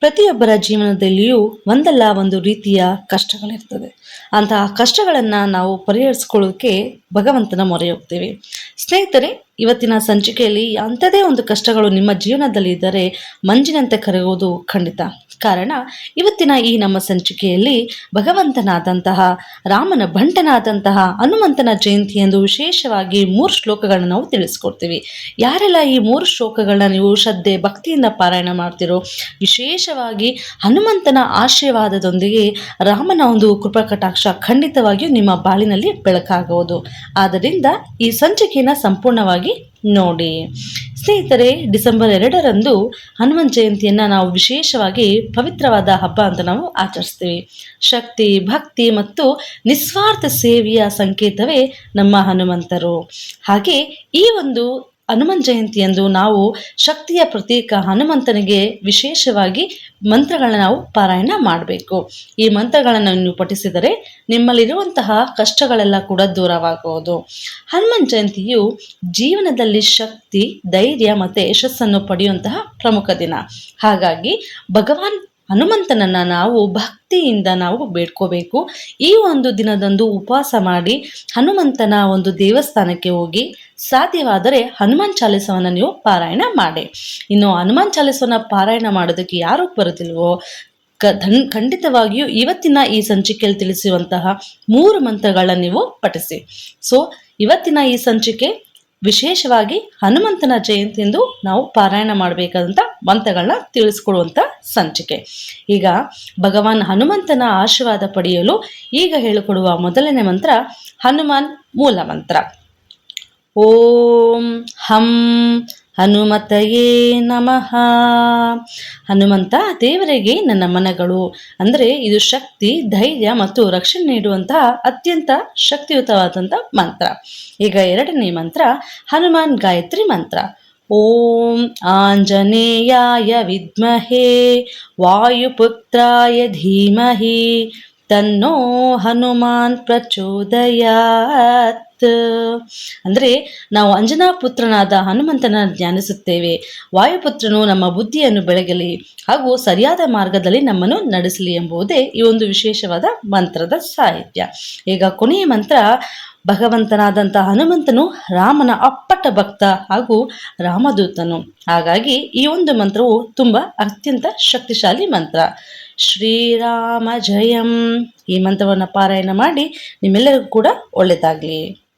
ಪ್ರತಿಯೊಬ್ಬರ ಜೀವನದಲ್ಲಿಯೂ ಒಂದಲ್ಲ ಒಂದು ರೀತಿಯ ಕಷ್ಟಗಳಿರ್ತದೆ. ಅಂತಹ ಕಷ್ಟಗಳನ್ನು ನಾವು ಪರಿಹರಿಸ್ಕೊಳ್ಳೋಕೆ ಭಗವಂತನ ಮೊರೆ ಹೋಗ್ತೇವೆ ಸ್ನೇಹಿತರೆ, ಇವತ್ತಿನ ಸಂಚಿಕೆಯಲ್ಲಿ ಅಂಥದೇ ಒಂದು ಕಷ್ಟಗಳು ನಿಮ್ಮ ಜೀವನದಲ್ಲಿ ಇದ್ದರೆ ಮಂಜಿನಂತೆ ಕರೆಯುವುದು ಖಂಡಿತ. ಕಾರಣ ಇವತ್ತಿನ ಈ ನಮ್ಮ ಸಂಚಿಕೆಯಲ್ಲಿ ಭಗವಂತನಾದಂತಹ ರಾಮನ ಭಂಟನಾದಂತಹ ಹನುಮಂತನ ಜಯಂತಿ ಎಂದು ವಿಶೇಷವಾಗಿ ಮೂರು ಶ್ಲೋಕಗಳನ್ನ ನಾವು ತಿಳಿಸ್ಕೊಡ್ತೀವಿ. ಯಾರೆಲ್ಲ ಈ ಮೂರು ಶ್ಲೋಕಗಳನ್ನ ನೀವು ಶ್ರದ್ಧೆ, ಭಕ್ತಿಯಿಂದ ಪಾರಾಯಣ ಮಾಡ್ತಿರೋ, ವಿಶೇಷವಾಗಿ ಹನುಮಂತನ ಆಶೀರ್ವಾದದೊಂದಿಗೆ ರಾಮನ ಒಂದು ಕೃಪಕಟಾಕ್ಷ ಖಂಡಿತವಾಗಿಯೂ ನಿಮ್ಮ ಬಾಳಿನಲ್ಲಿ ಬೆಳಕಾಗುವುದು. ಆದ್ದರಿಂದ ಈ ಸಂಚಿಕೆಯನ್ನು ಸಂಪೂರ್ಣವಾಗಿ ನೋಡಿ. ಸ್ನೇಹಿತರೆ, ಡಿಸೆಂಬರ್ ಎರಡರಂದು ಹನುಮನ್ ಜಯಂತಿಯನ್ನು ನಾವು ವಿಶೇಷವಾಗಿ ಪವಿತ್ರವಾದ ಹಬ್ಬ ಅಂತ ನಾವು ಆಚರಿಸ್ತೀವಿ. ಶಕ್ತಿ, ಭಕ್ತಿ ಮತ್ತು ನಿಸ್ವಾರ್ಥ ಸೇವೆಯ ಸಂಕೇತವೇ ನಮ್ಮ ಹನುಮಂತರು. ಹಾಗೆ ಈ ಒಂದು ಹನುಮನ್ ಜಯಂತಿಯಂದು ನಾವು ಶಕ್ತಿಯ ಪ್ರತೀಕ ಹನುಮಂತನಿಗೆ ವಿಶೇಷವಾಗಿ ಮಂತ್ರಗಳನ್ನ ನಾವು ಪಾರಾಯಣ ಮಾಡಬೇಕು. ಈ ಮಂತ್ರಗಳನ್ನು ನೀವು ಪಠಿಸಿದರೆ ನಿಮ್ಮಲ್ಲಿರುವಂತಹ ಕಷ್ಟಗಳೆಲ್ಲ ಕೂಡ ದೂರವಾಗುವುದು. ಹನುಮನ್ ಜಯಂತಿಯು ಜೀವನದಲ್ಲಿ ಶಕ್ತಿ, ಧೈರ್ಯ ಮತ್ತು ಯಶಸ್ಸನ್ನು ಪಡೆಯುವಂತಹ ಪ್ರಮುಖ ದಿನ. ಹಾಗಾಗಿ ಭಗವಾನ್ ಹನುಮಂತನನ್ನ ನಾವು ಭಕ್ತಿಯಿಂದ ನಾವು ಬೇಡ್ಕೋಬೇಕು. ಈ ಒಂದು ದಿನದಂದು ಉಪವಾಸ ಮಾಡಿ ಹನುಮಂತನ ಒಂದು ದೇವಸ್ಥಾನಕ್ಕೆ ಹೋಗಿ ಸಾಧ್ಯವಾದರೆ ಹನುಮಾನ್ ಚಾಲಿಸವನ್ನು ನೀವು ಪಾರಾಯಣ ಮಾಡಿ. ಇನ್ನು ಹನುಮಾನ್ ಚಾಲಿಸವನ್ನ ಪಾರಾಯಣ ಮಾಡೋದಕ್ಕೆ ಯಾರು ಬರುತ್ತಿಲ್ವೋ ಖಂಡಿತವಾಗಿಯೂ ಇವತ್ತಿನ ಈ ಸಂಚಿಕೆಯಲ್ಲಿ ತಿಳಿಸುವಂತಹ ಮೂರು ಮಂತ್ರಗಳನ್ನ ನೀವು ಪಠಿಸಿ. ಸೊ ಇವತ್ತಿನ ಈ ಸಂಚಿಕೆ ವಿಶೇಷವಾಗಿ ಹನುಮಂತನ ಜಯಂತಿಯಂದು ನಾವು ಪಾರಾಯಣ ಮಾಡಬೇಕಾದಂಥ ಮಂತ್ರಗಳನ್ನ ತಿಳಿಸ್ಕೊಡುವಂಥ ಸಂಚಿಕೆ. ಈಗ ಭಗವಾನ್ ಹನುಮಂತನ ಆಶೀರ್ವಾದ ಪಡೆಯಲು ಈಗ ಹೇಳಿಕೊಡುವ ಮೊದಲನೇ ಮಂತ್ರ ಹನುಮಾನ್ ಮೂಲ ಮಂತ್ರ. ಓಂ ಹಂ ಹನುಮತಯೇ ನಮಃ. ಹನುಮಂತ ದೇವರಿಗೆ ನನ್ನ ಮನಗಳು. ಅಂದರೆ ಇದು ಶಕ್ತಿ, ಧೈರ್ಯ ಮತ್ತು ರಕ್ಷಣೆ ನೀಡುವಂತಹ ಅತ್ಯಂತ ಶಕ್ತಿಯುತವಾದಂಥ ಮಂತ್ರ. ಈಗ ಎರಡನೇ ಮಂತ್ರ, ಹನುಮಾನ್ ಗಾಯತ್ರಿ ಮಂತ್ರ. ಓಂ ಆಂಜನೇಯಾಯ ವಿದ್ಮಹೇ, ವಾಯುಪುತ್ರಾಯ ಧೀಮಹಿ. ತನ್ನೋ ಹನುಮಾನ್ ಪ್ರಚೋದಯಾತ್. ಅಂದರೆ ನಾವು ಅಂಜನಾ ಪುತ್ರನಾದ ಹನುಮಂತನ ಧ್ಯಾನಿಸುತ್ತೇವೆ. ವಾಯುಪುತ್ರನು ನಮ್ಮ ಬುದ್ಧಿಯನ್ನು ಬೆಳಗಲಿ ಹಾಗೂ ಸರಿಯಾದ ಮಾರ್ಗದಲ್ಲಿ ನಮ್ಮನ್ನು ನಡೆಸಲಿ ಎಂಬುದೇ ಈ ಒಂದು ವಿಶೇಷವಾದ ಮಂತ್ರದ ಸಾಹಿತ್ಯ. ಈಗ ಕೊನೆಯ ಮಂತ್ರ ಭಗವಂತನಾದಂಥ ಹನುಮಂತನು ರಾಮನ ಅಪ್ಪಟ ಭಕ್ತ ಹಾಗೂ ರಾಮದೂತನು. ಹಾಗಾಗಿ ಈ ಒಂದು ಮಂತ್ರವು ತುಂಬ ಅತ್ಯಂತ ಶಕ್ತಿಶಾಲಿ ಮಂತ್ರ. ಶ್ರೀರಾಮ ಜಯಂ. ಈ ಮಂತ್ರವನ್ನು ಪಾರಾಯಣ ಮಾಡಿ ನಿಮ್ಮೆಲ್ಲರಿಗೂ ಕೂಡ ಒಳ್ಳೆಯದಾಗಲಿ